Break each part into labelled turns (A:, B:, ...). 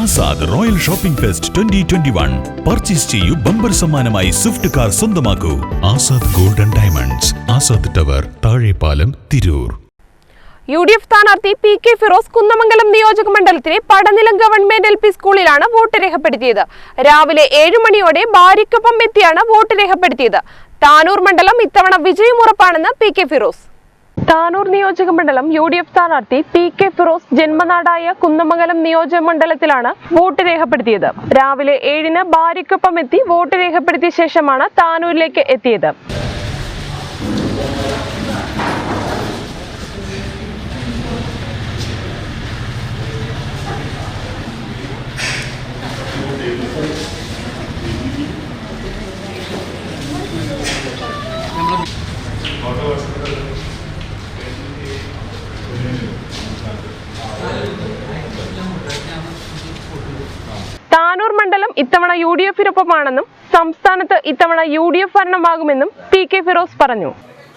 A: Azad royal shopping fest twenty twenty one. Purchase ചെയ്യൂ bumper സമ്മാനമായി Swift car സ്വന്തമാക്കൂ. Azad golden diamonds Azad tower Thazhepalam Tirur.
B: U D F സ്ഥാനാർത്ഥി P K Firoz Kunnamangalam നിയോജക മണ്ഡലത്തിലെ പടനിലം government L P സ്കൂളിലാണ് vote രേഖപ്പെടുത്തിയത്. രാവിലെ ഏഴു മണിയോടെ ഭാര്യയ്ക്കൊപ്പം എത്തിയാണ് വോട്ട് രേഖപ്പെടുത്തിയത്. താനൂർ മണ്ഡലം ഇത്തവണ വിജയമുറപ്പാണെന്ന് പി കെ ഫിറോസ്. താനൂർ നിയോജക മണ്ഡലം യു ഡി എഫ് സ്ഥാനാർത്ഥി പി കെ ഫിറോസ് ജന്മനാടായ കുന്നമംഗലം നിയോജക മണ്ഡലത്തിലാണ് വോട്ട് രേഖപ്പെടുത്തിയത്. രാവിലെ ഏഴിന് ഭാര്യയ്ക്കൊപ്പം എത്തി വോട്ട് രേഖപ്പെടുത്തിയ ശേഷമാണ് താനൂരിലേക്ക് എത്തിയത്. മണ്ഡലം ഇത്തവണ യു ഡി എഫിനൊപ്പമാണെന്നും സംസ്ഥാനത്ത് ഇത്തവണ യു ഡി എഫ് ഭരണമാകുമെന്നും പി കെ ഫിറോസ് പറഞ്ഞു.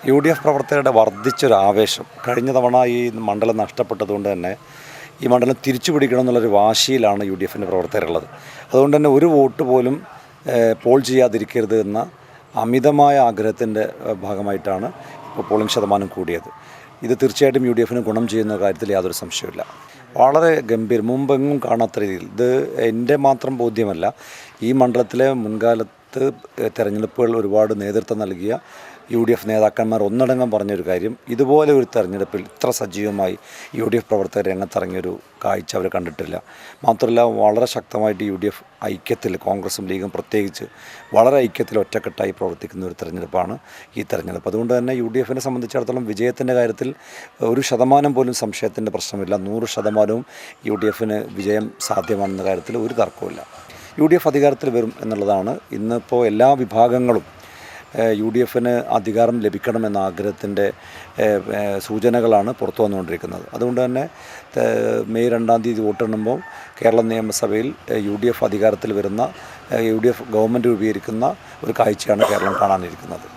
C: യു ഡി എഫ് പ്രവർത്തകരുടെ വർദ്ധിച്ചൊരു ആവേശം. കഴിഞ്ഞ തവണ ഈ മണ്ഡലം നഷ്ടപ്പെട്ടതുകൊണ്ട് തന്നെ ഈ മണ്ഡലം തിരിച്ചു പിടിക്കണം എന്നുള്ളൊരു വാശിയിലാണ് യു ഡി എഫിന്റെ പ്രവർത്തകരുള്ളത്. അതുകൊണ്ട് തന്നെ ഒരു വോട്ട് പോലും പോൾ ചെയ്യാതിരിക്കരുത് എന്ന അമിതമായ ആഗ്രഹത്തിന്റെ ഭാഗമായിട്ടാണ് പോളിംഗ് ശതമാനം കൂടിയത്. ഇത് തീർച്ചയായിട്ടും യു ഡി എഫിന് ഗുണം ചെയ്യുന്ന കാര്യത്തിൽ യാതൊരു സംശയമില്ല വളരെ ഗംഭീരം മുമ്പെങ്ങും കാണാത്ത രീതിയിൽ. ഇത് എന്റെ മാത്രം ബോധ്യമല്ല. ഈ മണ്ഡലത്തിലെ മുൻകാലത്ത് തെരഞ്ഞെടുപ്പുകൾ ഒരുപാട് നേതൃത്വം നൽകിയ യു ഡി എഫ് നേതാക്കന്മാർ ഒന്നടങ്കം പറഞ്ഞൊരു കാര്യം ഇതുപോലെ ഒരു തെരഞ്ഞെടുപ്പിൽ ഇത്ര സജീവമായി യു ഡി എഫ് പ്രവർത്തകർ രംഗത്തിറങ്ങിയൊരു കാഴ്ച അവർ കണ്ടിട്ടില്ല. മാത്രമല്ല വളരെ ശക്തമായിട്ട് യു ഡി എഫ് ഐക്യത്തിൽ കോൺഗ്രസും ലീഗും പ്രത്യേകിച്ച് വളരെ ഐക്യത്തിൽ ഒറ്റക്കെട്ടായി പ്രവർത്തിക്കുന്ന ഒരു തെരഞ്ഞെടുപ്പാണ് ഈ തെരഞ്ഞെടുപ്പ്. അതുകൊണ്ട് തന്നെ യു ഡി എഫിനെ സംബന്ധിച്ചിടത്തോളം വിജയത്തിന്റെ കാര്യത്തിൽ ഒരു ശതമാനം പോലും സംശയത്തിന്റെ പ്രശ്നമില്ല. നൂറ് ശതമാനവും യു ഡി എഫിന് വിജയം സാധ്യമാണെന്ന കാര്യത്തിൽ ഒരു തർക്കവുമില്ല. യു ഡി എഫ് അധികാരത്തിൽ വരും എന്നുള്ളതാണ്. ഇന്നിപ്പോൾ എല്ലാ വിഭാഗങ്ങളും യു ഡി എഫിന് അധികാരം ലഭിക്കണമെന്ന ആഗ്രഹത്തിന്റെ സൂചനകളാണ് പുറത്തു വന്നുകൊണ്ടിരിക്കുന്നത്. അതുകൊണ്ട് തന്നെ മെയ് രണ്ടാം തീയതി വോട്ടെണ്ണുമ്പോൾ കേരള നിയമസഭയിൽ യു ഡി എഫ് അധികാരത്തിൽ വരുന്ന യു ഡി എഫ് ഗവൺമെന്റ് രൂപീകരിക്കുന്ന ഒരു കാഴ്ചയാണ് കേരളം കാണാനിരിക്കുന്നത്.